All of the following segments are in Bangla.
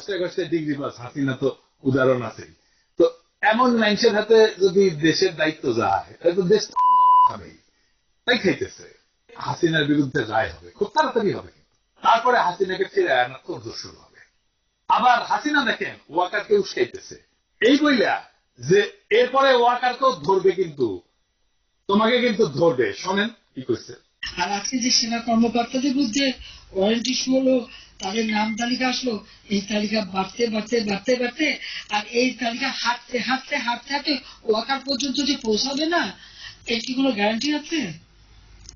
ঘষে ঘষে ডিগ্রি পাস হাসিনা তো উদাহরণ আছে। তো এমন মানুষের হাতে যদি দেশের দায়িত্ব যায় তো দেশ তাই খাইতেছে। হাসিনার বিরুদ্ধে রায় হবে, খুব তাড়াতাড়ি হবে। তারপরে হাসিনাকে ফিরে আনা তোর শুরু হবে। আবার হাসিনা দেখেন ওয়াকারকে উস্কাইতেছে। এই বইলা যে এরপরে ওয়াকারকেও ধরবে কিন্তু, তোমাকে কিন্তু ধরবে। শোনেন কি করছে আর আজকে যে সেনা কর্মকর্তাদের বিরুদ্ধে ওয়ারেন্ট হলো তাদের নাম তালিকা আসলো, এই তালিকা বাড়তে বাড়তে বাড়তে বাড়তে, আর এই তালিকা হাঁটতে হাঁটতে হাঁটতে হাঁটতে ওয়াকার পর্যন্ত যে পৌঁছাবে না, এর কি কোনো গ্যারান্টি আছে?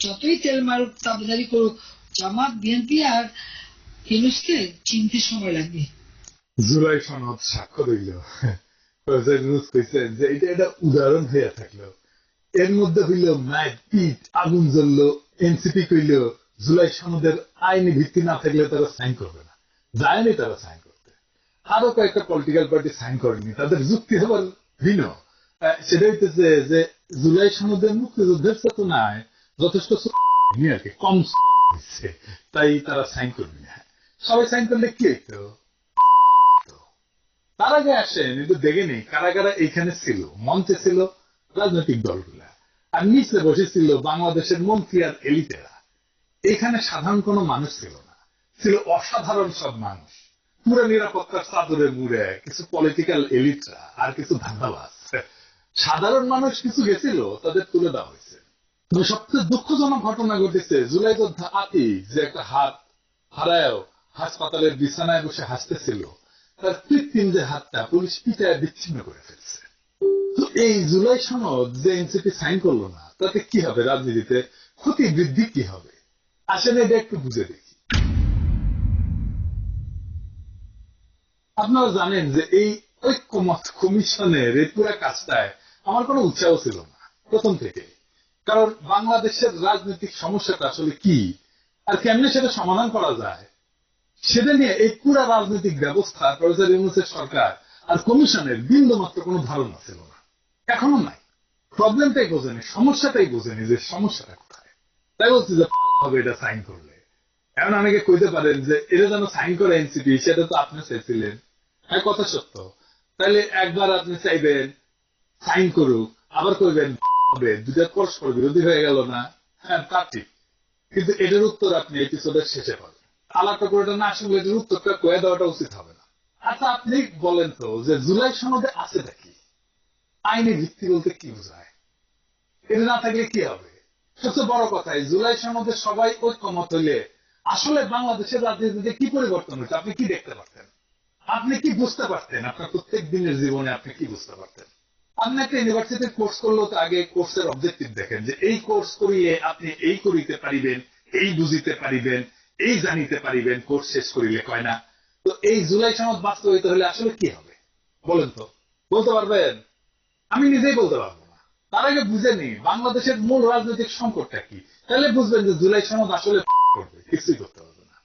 যতই তেল মারুক, তাবেদারি করুক, জামাত বিএনপি আর ইউনুসকে চিনতে সময় লাগবে। জুলাই সনদ ইউনুস কইছেন যে এটা একটা উদাহরণ হইয়া থাকল। এর মধ্যে হইল ম্যাট পিট, আগুন জ্বললো, এনসিপি কইল জুলাই সনদের আইনি ভিত্তি না থাকলে তারা সাইন করবে না। যায়নি তারা সাইন করতে। আরও কয়েকটা পলিটিক্যাল পার্টি সাইন করেনি। তাদের যুক্তি হবার ভিন্ন। সেটা হইতেছে যে জুলাই সনদের মুক্তিযুদ্ধের চেতনায় যথেষ্ট আর কি, কম হচ্ছে তাই তারা সাইন করবে না। সবাই সাইন করলে কি হইতো? তার আগে আসেন কিন্তু দেখে নেই কারা কারা এইখানে ছিল, মঞ্চে ছিল রাজনৈতিক দলগুলা। আর নিচে বসেছিল বাংলাদেশের মন্ত্রী আর এলিটেরা। এখানে সাধারণ কোনো মানুষ ছিল না। ছিল অসাধারণ সব মানুষ। পুরো নিরাপত্তার চাদরে মুড়ে, কিছু পলিটিক্যাল এলিটরা আর কিছু ধান্দাবাজ। সাধারণ মানুষ কিছু গেছিল, তাদের তুলে দেওয়া হয়েছে। সবচেয়ে দুঃখজনক ঘটনা ঘটেছে জুলাই যোদ্ধা আতিক যে একটা হাত হারায়ও, হাসপাতালের বিছানায় বসে হাসতেছিল, তার কৃত্রিম যে হাতটা, পুলিশ পিটায় বিচ্ছিন্ন করে ফেলছে। তো এই জুলাই সনদ যে এনসিপি সাইন করল না, তাতে কি হবে রাজনীতিতে? ক্ষতি বৃদ্ধি কি হবে? আসলে এটা একটু বুঝে দেখি। আপনারা জানেন যে এই ঐক্যমত কমিশনের এই পুরো কাজটায় আমার কোনো উৎসাহ ছিল না, প্রথম থেকে। কারণ বাংলাদেশের রাজনৈতিক সমস্যাটা আসলে কি, আর কেমনে সেটা সমাধান করা যায়, সেটা নিয়ে এই পুরা রাজনৈতিক ব্যবস্থা প্রফেসর সরকার আর কমিশনের বিন্দু মাত্র কোনো ধারণা ছিল না। এখনও নাই। প্রবলেমটাই বোঝেনি, সমস্যাটাই বোঝেনি যে সমস্যাটা কোথায়। তাই বলছি যে হবে এটা সাইন করলে। এমন অনেকে কইতে পারেন যে, এটা যেন সাইন করে এনসিপি, সেটা তো আপনি চাইছিলেন। হ্যাঁ কথা সত্য। তাহলে একবার আপনি চাইবেন সাইন করুক, আবার কইবেন, হবে। দুটা পরস্পর বিরোধী হয়ে গেল না। হ্যাঁ তা ঠিক। কিন্তু এটার উত্তর আপনি এপিসোডের শেষে পাবেন। আলাদা করে না আসলে এটার উত্তরটা কয়ে দেওয়াটা উচিত হবে না। আচ্ছা আপনি বলেন তো যে, জুলাই সনদে আছে নাকি? আইনি ভিত্তি বলতে কি বোঝায়? এটা না থাকলে কি হবে? সবচেয়ে বড় কথা জুলাই সনদে সবাই ঐক্যমত হইলে আসলে বাংলাদেশের রাজনীতিতে কি পরিবর্তন হচ্ছে আপনি কি দেখতে পারতেন? আপনি কি বুঝতে পারতেন? আপনার প্রত্যেক দিনের জীবনে আপনি কি বুঝতে পারতেন? আপনি একটা ইউনিভার্সিটির কোর্স করলেও তো আগে কোর্সের অবজেক্টিভ দেখেন যে এই কোর্স করিয়ে আপনি এই করিতে পারিবেন, এই বুঝিতে পারিবেন, এই জানিতে পারিবেন কোর্স শেষ করিলে, কয় না? তো এই জুলাই সনদ বাস্তবায়িত হলে আসলে কি হবে? বলেন তো। বলতে পারবেন? আমি নিজেই বলতে পারব। তার আগে বুঝে নি, বাংলাদেশের মূল রাজনৈতিক সংকটটা কি? তাহলে বুঝবেন যে জুলাই সনদ আসলে করবে, কিছুই করতে না।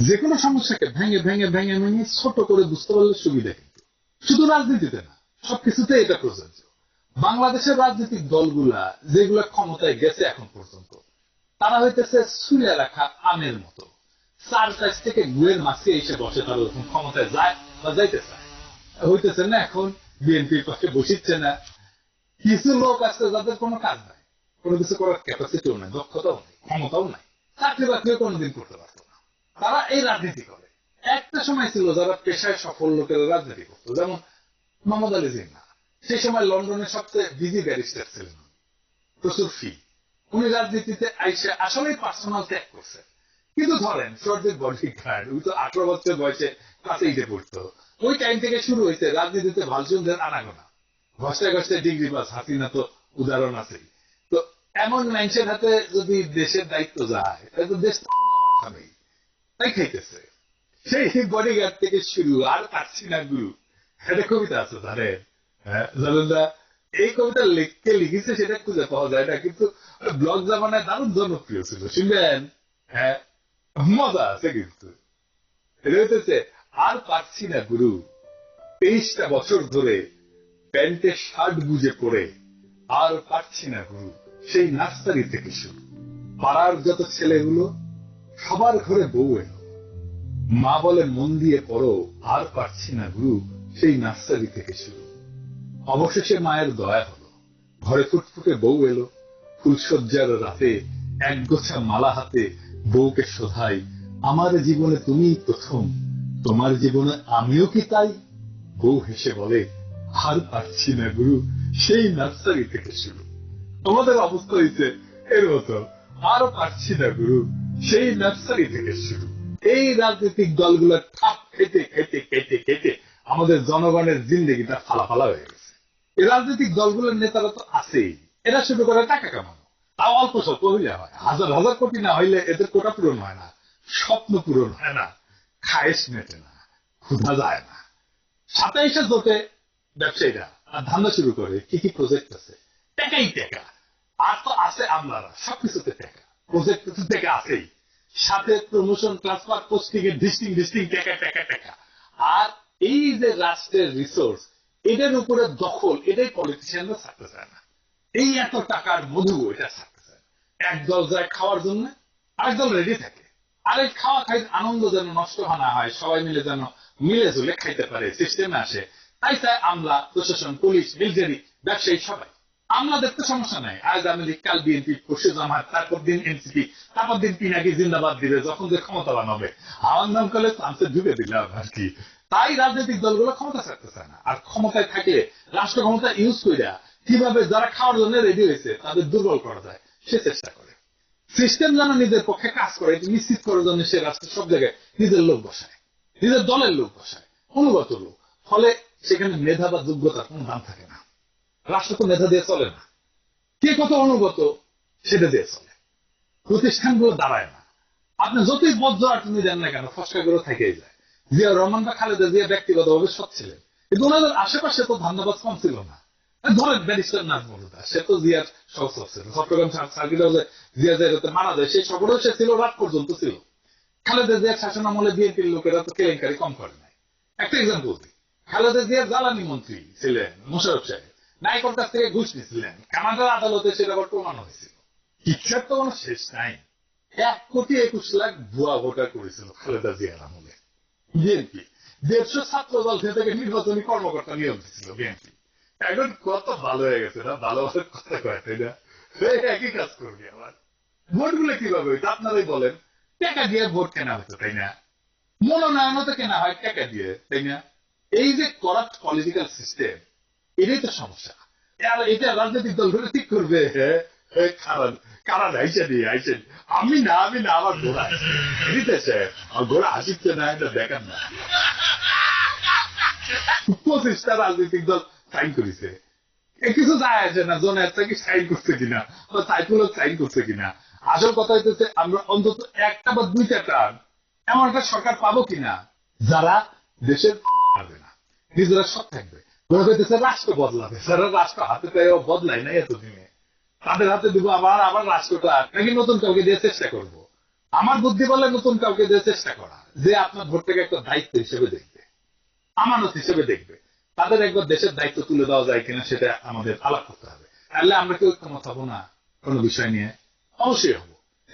যে কোনো সমস্যাকে ভেঙে ভেঙে ভেঙে ভেঙে ছোট করে বুঝতে পারলে সুবিধা কিন্তু শুধু রাজনীতিতে না সবকিছুতে এটা প্রযোজ্য। বাংলাদেশের রাজনৈতিক দলগুলা যেগুলা ক্ষমতায় গেছে এখন পর্যন্ত, তারা হইতেছে সুলে রাখা আমের মতো। চার কাছ থেকে গুয়ের মাছে এসে বসে তারা যখন ক্ষমতায় যায় বা যাইতে চায় হইতেছে না এখন বিএনপির পক্ষে বসিচ্ছে না। কিছু লোক আছে যাদের কোনো কাজ নাই, কোনো কিছু করার ক্যাপাসিটিও নাই, দক্ষতাও নাই, ক্ষমতাও নাই চাকরি বাকরিও কোনোদিন করতে পারতো না। তারা এই রাজনীতি করে। একটা সময় ছিল যারা পেশায় সফল লোকেরা রাজনীতি করতো, যেমন মোহাম্মদ আলী জিন্না সেই সময় লন্ডনের সবচেয়ে বিজি ব্যারিস্টার ছিলেন। প্রচুর ফি উনি রাজনীতিতে আইসে আসলেই পার্সোনাল ত্যাগ করছে। কিন্তু ধরেন, সর্দির বডি গার্ড, উনি তো আঠারো বছর বয়সে ক্লাসে ইটে পড়তো। ওই টাইম থেকে শুরু হয়েছে রাজনীতিতে ভালচন্দ্রের আনাগোনা। ঘষে ঘষে ডিগ্রি পাস, হাসিনা তো উদাহরণ আছে তো এমন মানুষের হাতে যদি দেশের দায়িত্ব যায়, তাহলে তো দেশ তাই খাইতেছে। সেই বডিগার্ড থেকে শুরু, আর পারছি না গুরু একটা কবিতা আছে জানেন হ্যাঁ জানেন না এই কবিতা লিখতে লিখেছে সেটা খুঁজে পাওয়া যায় না, কিন্তু ব্লগ জামানায় দারুণ জনপ্রিয় ছিল, শুনবেন? হ্যাঁ মজা আছে কিন্তু। এটা আর পারছি না, গুরু। তেইশটা বছর ধরে প্যান্টে শার্ট গুজে পড়ে আর পারছি না, গুরু। সেই নার্সারি থেকে শুরু পাড়ার যত ছেলেগুলো, সবার ঘরে বউ এলো। মা বলে, মন দিয়ে পড়ো, আর পারছি না, গুরু। সেই নার্সারি থেকে শুরু অবশেষে মায়ের দয়া হলো। ঘরে ফুটফুটে বউ এলো। ফুলসজ্জার রাতে এক গোছা মালা হাতে বউকে শোধাই, আমার জীবনে তুমি প্রথম তোমার জীবনে আমিও কি তাই? বউ হেসে বলে, আর পারছি না গুরু, সেই নার্সারি থেকে শুরু। তোমাদের অবস্থা হয়েছে এর মতো। আরও পারছি না গুরু, সেই নার্সারি থেকে শুরু। এই রাজনৈতিক দলগুলো ঠাপ খেতে খেতে খেতে খেতে আমাদের জনগণের জিন্দগিটা ফালাফালা হয়ে গেছে। এই রাজনৈতিক দলগুলোর নেতারা তো আছেই। এরা শুরু করে টাকা কামানো। তাও অল্প স্বল্প হইলে হয়। হাজার হাজার কোটি না হইলে এদের কোটা পূরণ হয় না। স্বপ্ন পূরণ হয় না। খায়েশ মেটে না, ক্ষুধা যায় না। সাতাইশে জোটে ব্যবসায়ীরা ধান্দা শুরু করে, কি কি প্রজেক্ট আছে? টাকাই টাকা। আর তো আছে আমলারা, সবকিছুতে টাকা। প্রজেক্ট টাকা আছেই। সাথে প্রমোশন ট্রান্সফার পোস্টিং এর ডিস্টিং ডিস্টিং টাকা টাকা টাকা। আর এই যে রাষ্ট্রের রিসোর্স এটার উপরে দখল এটাই পলিটিশিয়ানরা থাকতে চায় না। এই এত টাকার মধু এটা থাকতে চায়। এক দল যায় খাওয়ার জন্য, আরেক দল রেডি থাকে। আরেক খাওয়া খাই আনন্দ যেন নষ্ট না হয়, সবাই মিলে যেন মিলে ঝুলে খাইতে পারে সিস্টেমে আসে। তাই চায় আমলা, প্রশাসন, পুলিশ মিলিটারি ব্যবসায়ী সবাই। আমলাদের তো সমস্যা নাই। আজ আমি কাল বিএনপি, পরশু জামাত, তারপর দিন এনসিপি, তারপর দিন পিনাকি জিন্দাবাদ দিবে, যখন যে ক্ষমতাবান হবে। আমার নাম করলে চান্সে ঢুকে দিলাম আর কি? তাই রাজনৈতিক দলগুলো ক্ষমতা ছাড়তে চায় না। আর ক্ষমতায় থাকলে রাষ্ট্র ক্ষমতা ইউজ কইরা কীভাবে যারা খাওয়ার জন্য রেডি হয়েছে, তাদের দুর্বল করা যায়, সে চেষ্টা করে। সিস্টেম যেন নিজের পক্ষে কাজ করে এটি নিশ্চিত করার জন্য সে রাষ্ট্রের সব জায়গায় নিজের লোক বসায়, নিজের দলের লোক বসায়, অনুগত লোক। ফলে সেখানে মেধা বা যোগ্যতার কোনো দাম থাকে না। রাষ্ট্র তো মেধা দিয়ে চলে না। কে কত অনুগত সেটা দিয়ে চলে। প্রতিষ্ঠানগুলো দাঁড়ায় না। আপনি যতই বজ্র তুমি দেন না কেন, ফসকাগুলো থেকেই যায়। জিয়া রহমান বা খালেদা জিয়া ব্যক্তিগতভাবে সৎ ছিলেন। কিন্তু ওনাদের আশেপাশে তো ধান্দাবাজ কম ছিল না। ধরেন ব্যারিস্টার সে তো জিয়ার ছিল চট্টগ্রাম সার্কিট হাউসে জিয়া মারা যায়, সেই সে ছিল, রাত পর্যন্ত ছিল। খালেদা জিয়ার শাসন আমলে বিএনপির লোকেরা তো কেলেঙ্কারি কম করে নাই। একটা এক্সাম্পল দিই। খালেদা জ্বালানি মন্ত্রী ছিলেন মোশারফ সাহেব। কাছ থেকে ঘুষ নিয়েছিলেন। কানাডার আদালতে সেটা আবার প্রমাণ হয়েছিল। ইচ্ছার তো কোনো শেষ নাই। এক কোটি একুশ লাখ ভুয়া ভোটার করেছিল খালেদা জিয়ার আমলে। বিএনপি। দেড়শো ছাত্র দল থেকে নির্বাচনী কর্মকর্তা নিয়োগ দিয়েছিল বিএনপি। এখন কত ভালো হয়ে গেছে না? ভালো ভালো কথা কয়, তাই না? একই কাজ করবি আবার। ভোটগুলো কীভাবে হইতো? আপনারাই বলেন। টাকা দিয়ে ভোট কেনা হতো, তাই না? মনোনয়নও তো কেনা হয় টাকা দিয়ে, তাই না? এই যে করাপ্ট পলিটিক্যাল সিস্টেম এটাই তো সমস্যা। এটা রাজনৈতিক দলগুলো ঠিক করবে। কারণ কারণ আইসে নি আইসে নি। আমি না আমি না, আমার ঘোড়া দিতেছে আর ঘোড়া আসিচ্ছে না, এটা দেখান না। পঁচিশটা রাজনৈতিক দল সাইন করেছে। কিছু যায় আসে না, জন একটা কি সাইন করছে কিনা, বা সাইকুল সাইন করছে কিনা। আসল কথা হইতেছে, আমরা অন্তত একটা বা দুইটা টার্ম এমন একটা সরকার পাবো কিনা, যারা দেশের পারবে না। নিজেরা সৎ থাকবে। মনে রাষ্ট্র বদলাবে, যারা রাষ্ট্র হাতে পেয়ে বদলায় না এতদিনে। তাদের হাতে দিব, আবার আবার রাষ্ট্রটা নাকি নতুন কাউকে দিয়ে চেষ্টা করব। আমার বুদ্ধি বলে নতুন কাউকে দিয়ে চেষ্টা করা, যে আপনার ভোটটাকে একটা দায়িত্ব হিসেবে দেখবে, আমানত হিসেবে দেখবে। তাদের একবার দেশের দায়িত্ব তুলে দেওয়া যায় কিনা সেটা আমাদের আলাপ করতে হবে। তাহলে আমরা কি ঐক্যমত হব না, কোনো বিষয় নিয়ে। অবশ্যই হব।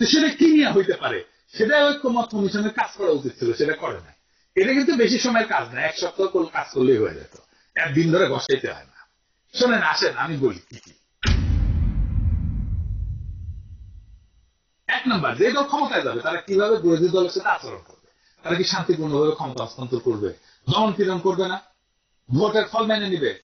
সেটা কি নিয়ে হইতে পারে? সেটা ঐক্যমত কমিশনের কাজ করা উচিত ছিল, সেটা করে নাই। এটা কিন্তু বেশি সময়ের কাজ না, এক সপ্তাহ কোন কাজ করলেই হয়ে যেত। একদিন ধরে বসাইতে হয় না। শোনেন, আসেন, আমি বলি কি কি। এক নম্বর, যে দল ক্ষমতায় যাবে, তারা কীভাবে বিরোধী দলের সাথে আচরণ করবে? তারা কি শান্তিপূর্ণভাবে ক্ষমতা হস্তান্তর করবে? দমন পীড়ন করবে না? Voted for many anyway.